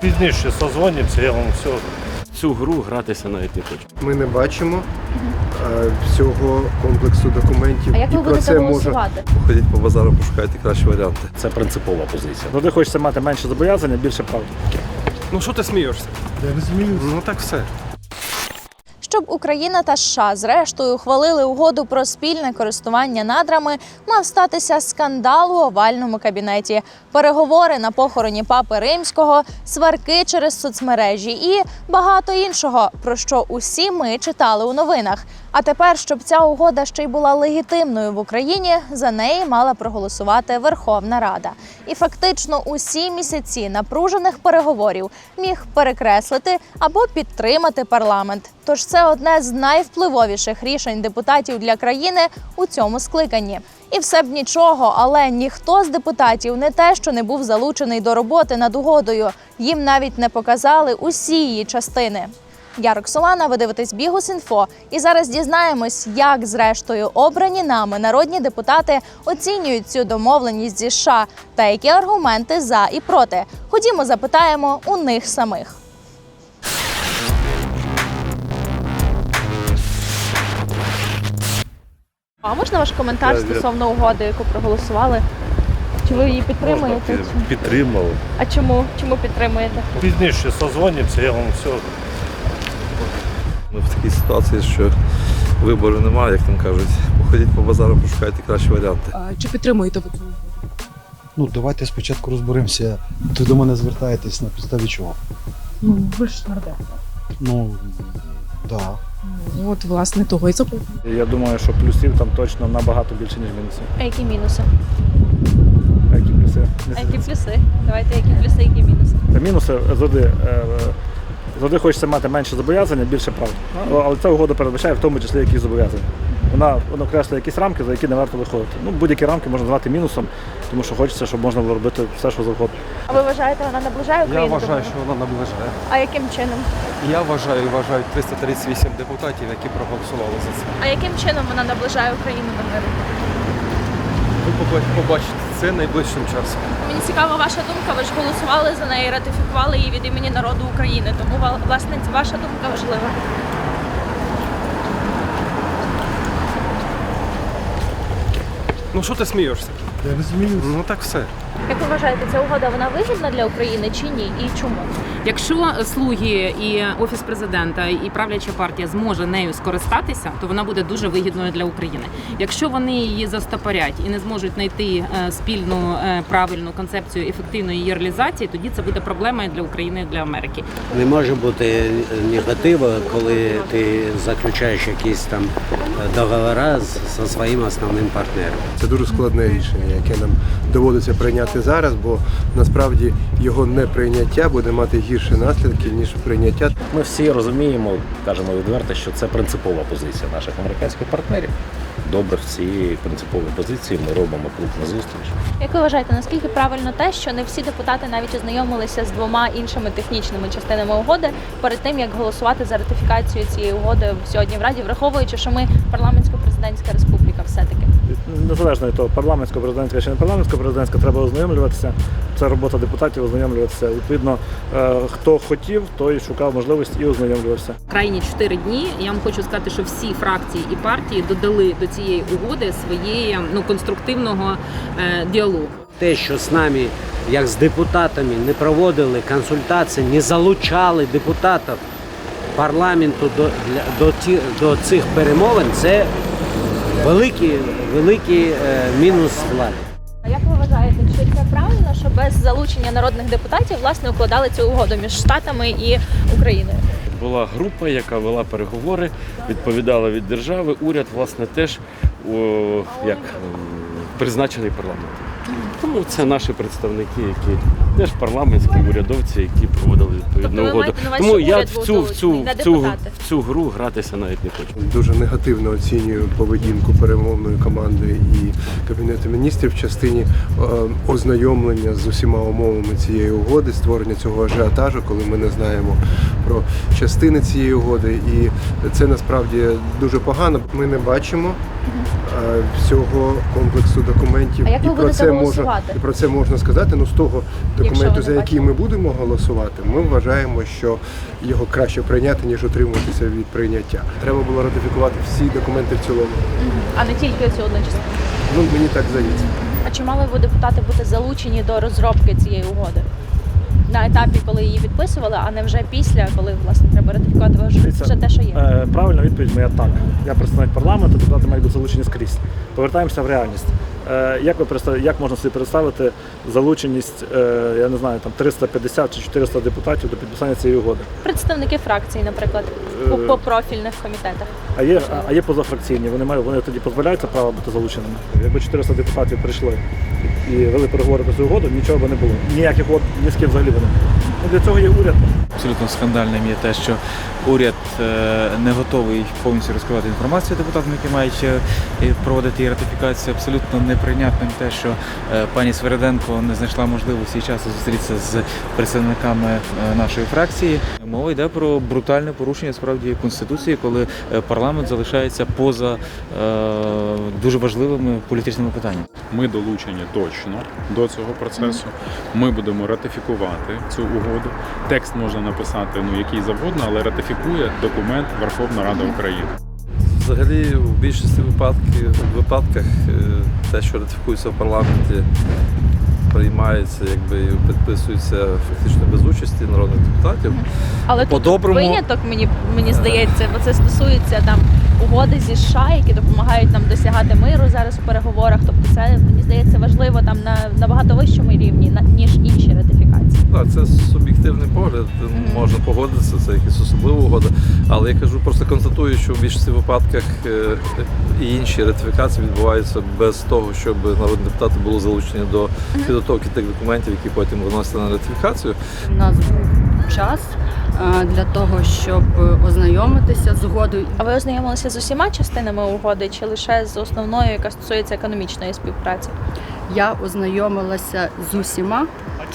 Пізніше созвонимося, я вам все цю гру гратися навіть не хочу. Ми не бачимо е, всього комплексу документів. А як і ви про будете це можна... голосувати? Ходіть по базару, пошукайте кращі варіанти. Це принципова позиція. Туди хочеться мати менше зобов'язання, більше прав. Ну що ти смієшся? Я не змінюся. Ну так все. Щоб Україна та США зрештою ухвалили угоду про спільне користування надрами, мав статися скандал у овальному кабінеті, переговори на похороні папи римського, сварки через соцмережі і багато іншого, про що усі ми читали у новинах. А тепер, щоб ця угода ще й була легітимною в Україні, за неї мала проголосувати Верховна Рада. І фактично усі місяці напружених переговорів міг перекреслити або підтримати парламент. Тож це одне з найвпливовіших рішень депутатів для країни у цьому скликанні. І все б нічого, але ніхто з депутатів не те, що не був залучений до роботи над угодою. Їм навіть не показали усі її частини. Я Роксолана, ви дивитесь Бігус.Інфо. І зараз дізнаємось, як зрештою обрані нами народні депутати оцінюють цю домовленість зі США та які аргументи за і проти. Ходімо, запитаємо у них самих. А можна ваш коментар я- стосовно угоди, яку проголосували? Чи ви її підтримуєте? Чи- підтримали. А чому? Чому підтримуєте? Пізніше созвонимося, я вам все Ми в такій ситуації, що вибору немає, як там кажуть. Походіть по базару, пошукайте кращі варіанти. А, Чи підтримуєте ви цю? Ну, давайте спочатку розберемося. Ви до мене звертаєтесь на підставі чого? Ну, ви ж нардеп. Ну, да. Ну, От, власне, того і запитую. Я думаю, що плюсів там точно набагато більше, ніж мінусів. А які мінуси? А які плюси? А які плюси? Давайте які плюси, які мінуси. Та мінуси завжди. е, Завжди хочеться мати менше зобов'язання, більше прав. Ну, Але ця угода передбачає в тому числі якісь зобов'язання. Вона вона окреслює якісь рамки, за які не варто виходити. Ну, будь-які рамки можна назвати мінусом, тому що хочеться, щоб можна було робити все, що завгодно. А ви вважаєте, вона наближає Україну? до вважаю, що вона наближає. А яким чином? Я вважаю, і вважають 338 депутатів, які проголосували за це. А яким чином вона наближає Україну до миру? Ви побачите це найближчим часом. Мені цікава ваша думка. Ви ж голосували за неї, ратифікували її від імені народу України. Тому власне ваша думка важлива. Ну що ти смієшся? Я змінюся. Ну так все. Як ви вважаєте, ця угода вона вигідна для України чи ні? І чому? Якщо слуги і офіс президента і правляча партія зможе нею скористатися, то вона буде дуже вигідною для України. Якщо вони її застопорять і не зможуть знайти е, спільну е, правильну концепцію ефективної її реалізації, тоді це буде проблемою для України і для Америки. Не може бути негативу, коли ти заключаєш якісь там договори з- зі своїм основним партнером. Це дуже складне рішення, яке нам доводиться прийняти зараз, бо насправді його неприйняття буде мати гірші наслідки, ніж прийняття. Ми всі розуміємо, кажемо відверто, що це принципова позиція наших американських партнерів. Добре, в цієї принципової позиції ми робимо крок на зустріч. Як ви вважаєте, наскільки правильно те, що не всі депутати навіть ознайомилися з двома іншими технічними частинами угоди перед тим, як голосувати за ратифікацію цієї угоди сьогодні в Раді, враховуючи, що ми парламентсько-президентська республіка, все таки. Незалежно від того, парламентська президентська чи не парламентська президентська, треба ознайомлюватися. Це робота депутатів ознайомлюватися. Відповідно, е, хто хотів, той шукав можливість і ознайомлювався. Крайні чотири дні я вам хочу сказати, що всі фракції і партії додали до цієї угоди своєї ну конструктивного е, діалогу. Те, що з нами, як з депутатами, не проводили консультації, не залучали депутатів парламенту до, для, до, ті, до цих перемовин, це великий, великий е, мінус влади. А як ви вважаєте, чи це правильно, що без залучення народних депутатів власне укладали цю угоду між Штатами і Україною? Була група, яка вела переговори, відповідала від держави. Уряд, власне, теж о, як призначений парламентом. Тому це наші представники, які теж парламентські урядовці, які проводили відповідну Тобто ви угоду. маєте на увазі, Тому що я уряд в був цю, в цю, не в цю, депутати? в цю гру гратися навіть не хочу. Дуже негативно оцінюю поведінку перемовної команди і кабінету міністрів в частині е, ознайомлення з усіма умовами цієї угоди, створення цього ажіотажу, коли ми не знаємо про частини цієї угоди. І це насправді дуже погано. Ми не бачимо всього комплексу документів. А як і ви про будете це можна і про це можна сказати. Ну з того документу, за який ми будемо голосувати, ми вважаємо, що його краще прийняти ніж утримуватися від прийняття. Треба було ратифікувати всі документи в цілому. А не тільки цю одну частину. Ну мені так здається. А чи мали б депутати бути залучені до розробки цієї угоди? На етапі, коли її підписували, а не вже після, коли власне треба ратифікувати вже, те, що є. Е, Правильна відповідь моя так. Я представник парламенту, депутати мають бути залучені скрізь. Повертаємося в реальність. Е, Як ви як можна собі представити залученість, е, я не знаю, там 350 чи 400 депутатів до підписання цієї угоди? Представники фракцій, наприклад, по, Е, профільних комітетах. А є, а є позафракційні, вони мають вони тоді позбавляються права бути залученими. Якби 400 депутатів прийшли і вели переговори про цю угоду, нічого би не було. Ніяких угод ні з ким взагалі не було. Ну, для цього є уряд. Абсолютно скандальним є те, що уряд е, не готовий повністю розкривати інформацію депутатам, які мають е, проводити ратифікацію. Абсолютно неприйнятним те, що е, пані Свереденко не знайшла можливості часу зустрітися з представниками нашої фракції. Мова йде про брутальне порушення справді конституції, коли е, парламент залишається поза е, дуже важливими політичними питаннями. Ми долучені точно до цього процесу. Ми будемо ратифікувати цю угоду. Текст можна написати ну який завгодно, але ратифікує документ Верховна Рада України. Взагалі, в більшості випадків, випадках е, те, що ратифікується в парламенті, приймається, якби і підписується фактично без участі народних депутатів. Але тут виняток мені мені здається, бо це стосується там угоди зі США, які допомагають нам досягати миру зараз у переговорах. Тобто, це мені здається важливо там на набагато вищому рівні ніж інші ратифікації. Так, це суб'єктивний погляд, можна погодитися, це якась особлива угода. Але я кажу, просто констатую, що в більшості випадках е, і інші ратифікації відбуваються без того, щоб народні депутати були залучені до підготовки тих документів, які потім виносяться на ратифікацію. У нас був час е, для того, щоб ознайомитися з угодою. А ви ознайомилися з усіма частинами угоди чи лише з основною, яка стосується економічної співпраці? Я ознайомилася з усіма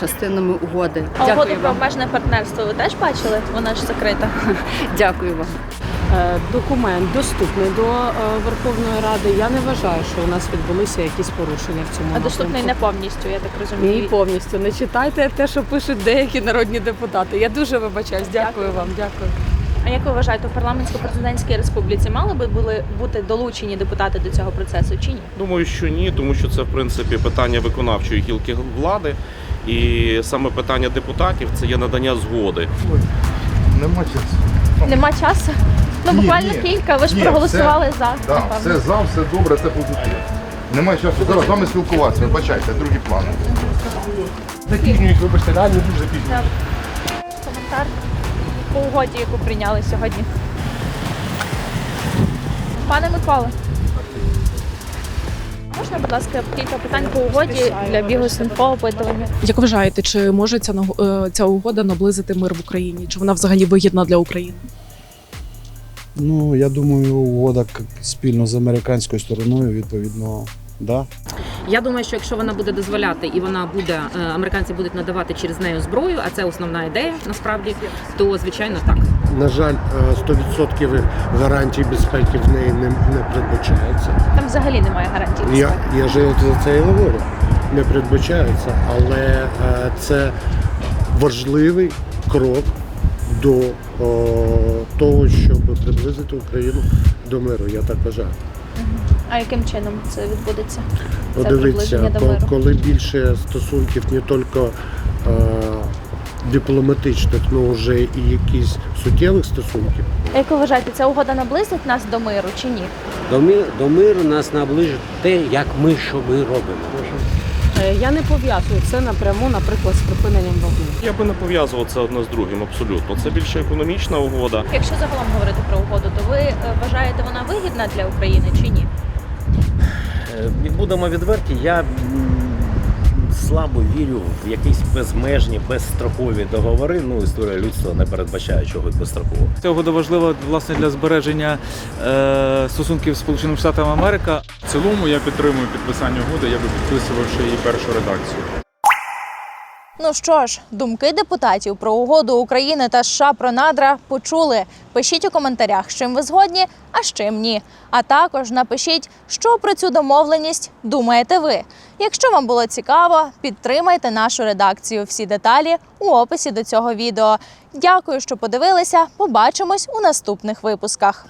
частинами угоди. А угоду про вам. обмежене партнерство ви теж бачили? Вона ж закрита. Дякую вам. Е, Документ доступний до е, Верховної Ради. Я не вважаю, що у нас відбулися якісь порушення в цьому А доступний не повністю, я так Ні, розумію. повністю не читайте те, що пишуть деякі народні депутати. Я дуже вибачаюсь. Дякую вам. Дякую. А як ви вважаєте, у парламентсько-президентській республіці мали би були бути долучені депутати до цього процесу чи ні? Думаю, що ні, тому що це в принципі питання виконавчої гілки влади, і саме питання депутатів це є надання згоди. Ой, Нема часу. Нема часу? Ну Ні, буквально ні. кілька. Ви ж Ні, проголосували все- за. Да, напевно. все за, все добре, це позитив. Немає часу зараз з вами спілкуватися, вибачайте, другий план. Запізнюють, вибачте, реально дуже запізнюють. По угоді, яку прийняли сьогодні. Пане Миколе. Можна, будь ласка, кілька питань по угоді для бігу синфо опитування? Як вважаєте, чи може ця е, ця угода наблизити мир в Україні? Чи вона взагалі вигідна для України? Ну, я думаю, угода к- спільно з американською стороною, відповідно, да. Я думаю, що якщо вона буде дозволяти і вона буде, е, американці будуть надавати через неї зброю, а це основна ідея насправді, то звичайно так. На жаль, е, 100% гарантій безпеки в неї не, не передбачається. Там взагалі немає гарантії. Я, безпеки. я ж за це і говорю. Не передбачається, але е, це важливий крок до о, того, щоб приблизити Україну до миру. Я так вважаю. А яким чином це відбудеться? Це Дивіться, коли більше стосунків не тільки е, дипломатичних, але вже і якісь суттєвих стосунків. А як ви вважаєте, ця угода наблизить нас до миру чи ні? До, ми, до миру нас наближить те, як ми що ми робимо. Е, Я не пов'язую це напряму, наприклад, з припиненням вогню. Я би не пов'язував це одне з другим абсолютно. Це більше економічна угода. Якщо загалом говорити про угоду, то ви е, вважаєте, вона вигідна для України чи ні? Е, Будемо відверті, я слабо вірю в якісь безмежні, безстрокові договори. Ну, історія людства не передбачає чогось безстрокового. Цього угода важлива власне для збереження е, стосунків з Сполученими Штатами Америка. В цілому я підтримую підписання угоди, я би підписував ще її першу редакцію. Ну що ж, думки депутатів про угоду України та США про надра почули. Пишіть у коментарях, з чим ви згодні, а з чим ні. А також напишіть, що про цю домовленість думаєте ви. Якщо вам було цікаво, підтримайте нашу редакцію. Всі деталі у описі до цього відео. Дякую, що подивилися. Побачимось у наступних випусках.